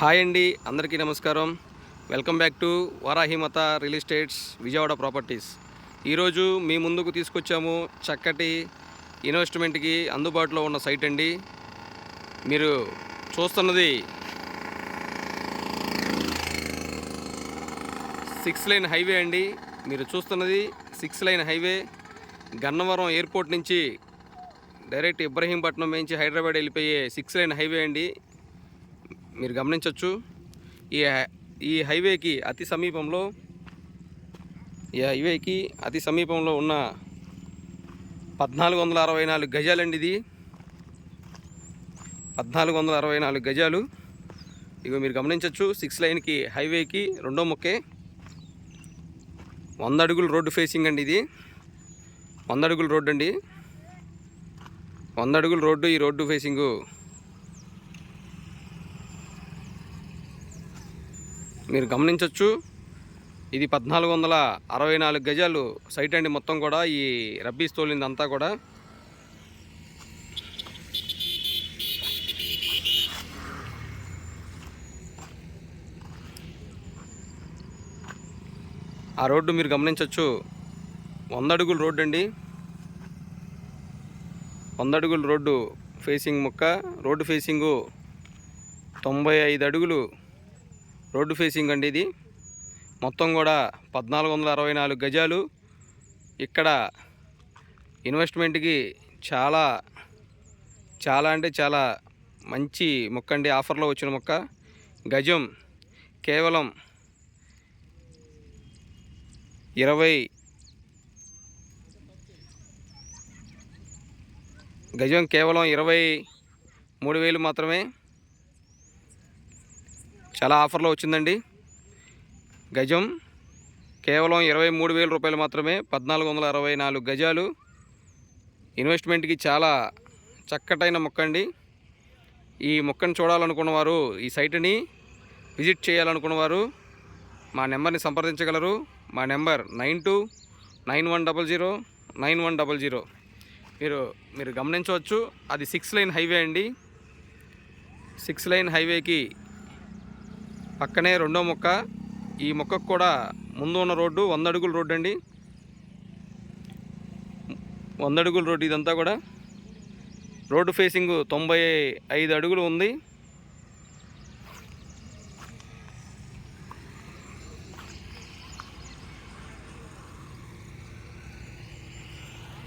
Hi అండి అందరికీ నమస్కారం. Welcome back to Varahimata real estates Vijayawada properties. ఈరోజు మీ ముందుకు తీసుకొచ్చాము చక్కటి ఇన్వెస్ట్మెంట్కి అందుబాటులో ఉన్న సైట్ అండి. మీరు చూస్తున్నది సిక్స్ లైన్ హైవే అండి. మీరు చూస్తున్నది six lane highway. Gannavaram airport నుంచి డైరెక్ట్ ఇబ్రహీంపట్నం నుంచి హైదరాబాద్ వెళ్ళిపోయే సిక్స్ లైన్ హైవే అండి. మీరు గమనించవచ్చు ఈ హై- ఈ హైవేకి అతి సమీపంలో ఈ హైవేకి అతి సమీపంలో ఉన్న పద్నాలుగు వందల అరవై నాలుగు గజాలండి ఇది పద్నాలుగు వందల అరవై నాలుగు గజాలు. ఇగో మీరు గమనించవచ్చు సిక్స్ లైన్కి హైవేకి రెండో మొక్కే. వంద అడుగులు రోడ్డు ఫేసింగ్ అండి ఇది. వంద అడుగుల రోడ్డు అండి. వంద అడుగుల రోడ్డు ఈ రోడ్డు ఫేసింగు. మీరు గమనించవచ్చు ఇది పద్నాలుగు వందల అరవై నాలుగు గజాలు సైట్ అండి మొత్తం కూడా ఈ రబ్బీస్ తోలింది అంతా కూడా. ఆ రోడ్డు మీరు గమనించవచ్చు వంద అడుగుల రోడ్డు అండి. వంద అడుగుల రోడ్డు ఫేసింగ్ ముక్క రోడ్డు ఫేసింగు తొంభై ఐదు అడుగులు రోడ్డు ఫేసింగ్ అండి ఇది. మొత్తం కూడా పద్నాలుగు వందల అరవై నాలుగు గజాలు. ఇక్కడ ఇన్వెస్ట్మెంట్కి చాలా చాలా అంటే చాలా మంచి మొక్క అండి. ఆఫర్లో వచ్చిన మొక్క. గజం కేవలం ఇరవై గజం కేవలం ఇరవై మూడు వేలు మాత్రమే. చాలా ఆఫర్లో వచ్చిందండి. గజం కేవలం ఇరవై మూడు వేల రూపాయలు మాత్రమే పద్నాలుగు వందల అరవై నాలుగు గజాలు. ఇన్వెస్ట్మెంట్కి చాలా చక్కటైన మొక్క అండి ఈ మొక్కను చూడాలనుకున్న వారు ఈ సైట్ని విజిట్ చేయాలనుకున్న వారు మా నెంబర్ని సంప్రదించగలరు. మా number nine two nine one double zero nine one double zero. మీరు మీరు గమనించవచ్చు అది సిక్స్ లైన్ హైవే అండి. సిక్స్ లైన్ హైవేకి పక్కనే రెండో మొక్క. ఈ మొక్కకు కూడా ముందు ఉన్న రోడ్డు వంద అడుగుల రోడ్డు అండి. వంద అడుగుల రోడ్డు ఇదంతా కూడా. రోడ్డు ఫేసింగ్ తొంభై ఐదు అడుగులు ఉంది.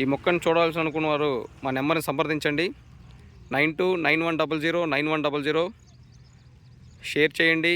ఈ మొక్కను చూడాల్సి అనుకున్న వారు మా నెంబర్ని సంప్రదించండి. Nine two nine one double zero nine one double zero. Share చేయండి.